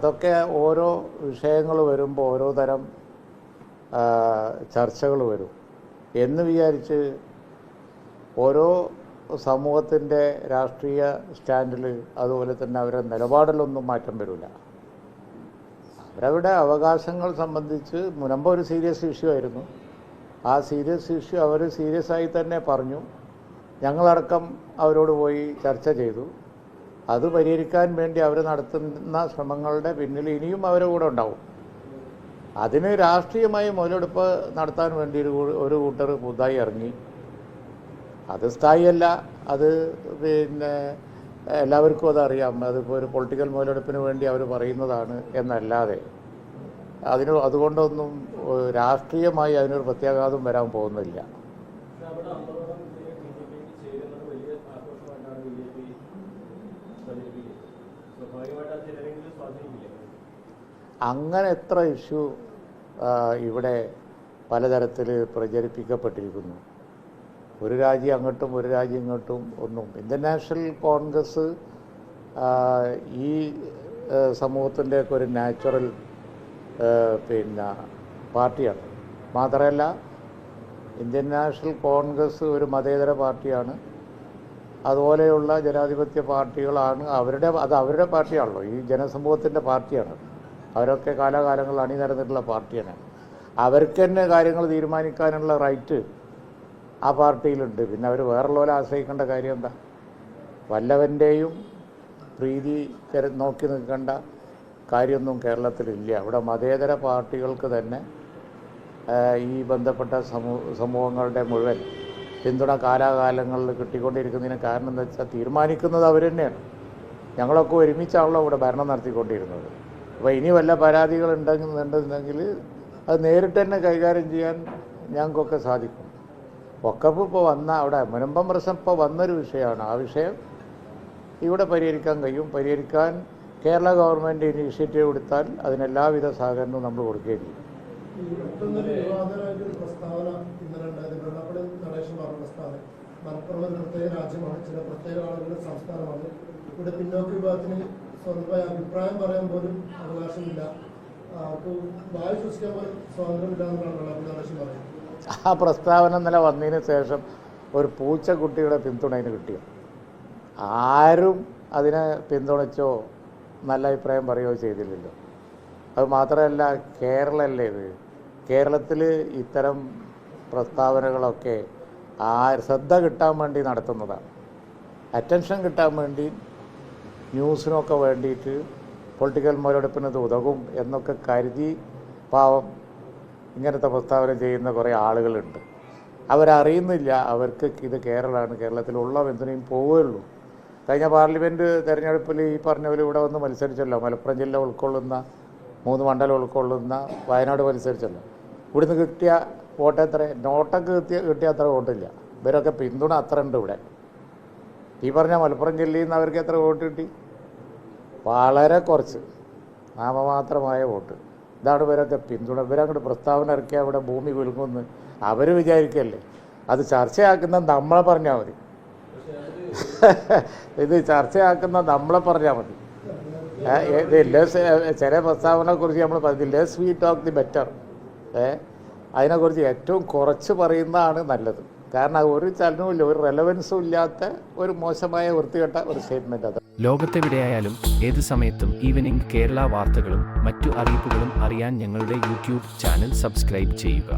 അതൊക്കെ ഓരോ വിഷയങ്ങൾ വരുമ്പോൾ ഓരോ തരം ചർച്ചകൾ വരും. എന്ന് വിചാരിച്ച് ഓരോ സമൂഹത്തിന്റെ രാഷ്ട്രീയ സ്റ്റാൻഡിൽ അതുപോലെ തന്നെ അവരുടെ നിലപാടിലൊന്നും മാറ്റം വരില്ല. അവരവരുടെ അവകാശങ്ങൾ സംബന്ധിച്ച് മുനമ്പ് ഒരു സീരിയസ് ഇഷ്യൂ ആയിരുന്നു. ആ സീരിയസ് ഇഷ്യൂ അവർ സീരിയസ് ആയി തന്നെ പറഞ്ഞു. ഞങ്ങളടക്കം അവരോട് പോയി ചർച്ച ചെയ്തു. അത് പരിഹരിക്കാൻ വേണ്ടി അവർ നടത്തുന്ന ശ്രമങ്ങളുടെ പിന്നിൽ ഇനിയും അവരുടെ കൂടെ ഉണ്ടാവും. അതിന് രാഷ്ട്രീയമായി മുതലെടുപ്പ് നടത്താൻ വേണ്ടി ഒരു ഒരു കൂട്ടർ പുതുതായി ഇറങ്ങി. അത് സ്ഥായിയല്ല അത് പിന്നെ എല്ലാവർക്കും അതറിയാം. അതിപ്പോൾ ഒരു പൊളിറ്റിക്കൽ മുതലെടുപ്പിന് വേണ്ടി അവർ പറയുന്നതാണ് എന്നല്ലാതെ. അതിന് അതുകൊണ്ടൊന്നും രാഷ്ട്രീയമായി അതിനൊരു പ്രത്യാഘാതം വരാൻ പോകുന്നില്ല. അങ്ങനെ എത്ര ഇഷ്യൂ ഇവിടെ പലതരത്തിൽ പ്രചരിപ്പിക്കപ്പെട്ടിരിക്കുന്നു. ഒരു രാജ്യം അങ്ങോട്ടും ഒരു രാജ്യം ഇങ്ങോട്ടും ഒന്നും. ഇന്ത്യൻ നാഷണൽ കോൺഗ്രസ് ഈ സമൂഹത്തിന്റെയൊക്കെ ഒരു നാച്ചുറൽ പിന്നെ പാർട്ടിയാണ്. മാത്രമല്ല ഇന്ത്യൻ നാഷണൽ കോൺഗ്രസ് ഒരു മതേതര പാർട്ടിയാണ്. അതുപോലെയുള്ള ജനാധിപത്യ പാർട്ടികളാണ് അവരുടെ അത് അവരുടെ പാർട്ടിയാണല്ലോ. ഈ ജനസമൂഹത്തിന്റെ പാർട്ടിയാണ്. അവരൊക്കെ കാലാകാലങ്ങളിൽ അണിനിരന്നിട്ടുള്ള പാർട്ടിയാണ്. അവർക്ക് തന്നെ കാര്യങ്ങൾ തീരുമാനിക്കാനുള്ള റൈറ്റ് ആ പാർട്ടിയിലുണ്ട്. പിന്നെ അവർ വേറുള്ളവരെ ആശ്രയിക്കേണ്ട കാര്യം എന്താ? വല്ലവന്റെയും പ്രീതി നോക്കി നിൽക്കേണ്ട കാര്യമൊന്നും കേരളത്തിലില്ല. അവിടെ മതേതര പാർട്ടികൾക്ക് തന്നെ ഈ ബന്ധപ്പെട്ട സമൂഹ സമൂഹങ്ങളുടെ മുഴുവൻ പിന്തുണ കാലാകാലങ്ങളിൽ കിട്ടിക്കൊണ്ടിരിക്കുന്നതിന് കാരണം എന്താ വെച്ചാൽ തീരുമാനിക്കുന്നത് അവർ തന്നെയാണ്. ഞങ്ങളൊക്കെ ഒരുമിച്ചാണല്ലോ ഇവിടെ ഭരണം നടത്തിക്കൊണ്ടിരുന്നത്. അപ്പോൾ ഇനി വല്ല പരാതികൾ ഉണ്ടെന്നുണ്ടെങ്കിൽ അത് നേരിട്ട് തന്നെ കൈകാര്യം ചെയ്യാൻ ഞങ്ങൾക്കൊക്കെ സാധിക്കും. ഒക്കപ്പ് ഇപ്പോൾ വന്ന അവിടെ മുനമ്പം പ്രശ്നം ഇപ്പോൾ വന്നൊരു വിഷയമാണ്. ആ വിഷയം ഇവിടെ പരിഹരിക്കാൻ കഴിയും. പരിഹരിക്കാൻ കേരള ഗവൺമെന്റ് ഇനീഷ്യേറ്റീവ് എടുത്താൽ അതിനെല്ലാവിധ സഹകരണവും നമ്മൾ കൊടുക്കുകയും ചെയ്യും. ചില പ്രത്യേക ആളുകളുടെ ഇവിടെ പിന്നോക്ക വിഭാഗത്തിന് സ്വന്തമായ അഭിപ്രായം പറയാൻ പോലും അവകാശമില്ല. വായു സൃഷ്ടിക്കാൻ പോലും സ്വാതന്ത്ര്യമില്ല എന്നാണ് ആ പ്രസ്താവന ഇന്നലെ വന്നതിന് ശേഷം ഒരു പൂച്ചക്കുട്ടിയുടെ പിന്തുണ അതിന് കിട്ടിയോ? ആരും അതിനെ പിന്തുണച്ചോ നല്ല അഭിപ്രായം പറയുകയോ ചെയ്തില്ലല്ലോ. അത് മാത്രമല്ല കേരളമല്ലേ ഇത്? കേരളത്തിൽ ഇത്തരം പ്രസ്താവനകളൊക്കെ ആ ശ്രദ്ധ കിട്ടാൻ വേണ്ടി നടത്തുന്നതാണ് അറ്റൻഷൻ കിട്ടാൻ വേണ്ടി ന്യൂസിനൊക്കെ വേണ്ടിയിട്ട് പൊളിറ്റിക്കൽ മുതലെടുപ്പിന് ഇത് ഉതകും എന്നൊക്കെ കരുതി പാവം ഇങ്ങനത്തെ പ്രസ്താവന ചെയ്യുന്ന കുറേ ആളുകളുണ്ട്. അവരറിയുന്നില്ല അവർക്ക് ഇത് കേരളമാണ് കേരളത്തിലുള്ള എന്തിനേയും പോവുകയുള്ളൂ. കഴിഞ്ഞ പാർലമെന്റ് തെരഞ്ഞെടുപ്പിൽ ഈ പറഞ്ഞവർ ഇവിടെ വന്ന് മത്സരിച്ചല്ലോ മലപ്പുറം ജില്ല ഉൾക്കൊള്ളുന്ന മൂന്ന് മണ്ഡലം ഉൾക്കൊള്ളുന്ന വയനാട് മത്സരിച്ചല്ലോ. ഇവിടുന്ന് കിട്ടിയ വോട്ട് എത്ര നോട്ടൊക്കെ കിട്ടിയ കിട്ടിയ അത്ര വോട്ടില്ല. ഇവരൊക്കെ പിന്തുണ അത്ര ഉണ്ട് ഇവിടെ. ഈ പറഞ്ഞ മലപ്പുറം ജില്ലയിൽ നിന്ന് അവർക്ക് എത്ര വോട്ട് കിട്ടി? വളരെ കുറച്ച്. നാമമാത്രമായ വോട്ട്. ഇതാണ് ഇവരൊക്കെ പിന്തുണ. ഇവരങ്ങോട്ട് പ്രസ്താവന ഇറക്കി അവിടെ ഭൂമി കുലുങ്ങുമെന്ന് അവർ വിചാരിക്കല്ലേ? അത് ചർച്ചയാക്കുന്ന നമ്മളെ പറഞ്ഞാൽ മതി. ഇത് ചർച്ചയാക്കുന്ന നമ്മളെ പറഞ്ഞാൽ മതി. ലെസ് ചില പ്രസ്താവനയെ കുറിച്ച് നമ്മൾ പറഞ്ഞു less we talk the better uh അതിനെക്കുറിച്ച് ഏറ്റവും കുറച്ച് പറയുന്നതാണ് നല്ലത്. കാരണം ഒരു ചലനവും ഒരു റെലവൻസും ഇല്ലാത്ത ഒരു മോശമായ വൃത്തികെട്ട ഒരു സ്റ്റേറ്റ്മെന്റ് അത്. ലോകത്തെവിടെയായാലും ഏത് സമയത്തും ഈവനിംഗ് കേരള വാർത്തകളും മറ്റു അറിയിപ്പുകളും അറിയാൻ ഞങ്ങളുടെ യൂട്യൂബ് ചാനൽ സബ്സ്ക്രൈബ് ചെയ്യുക.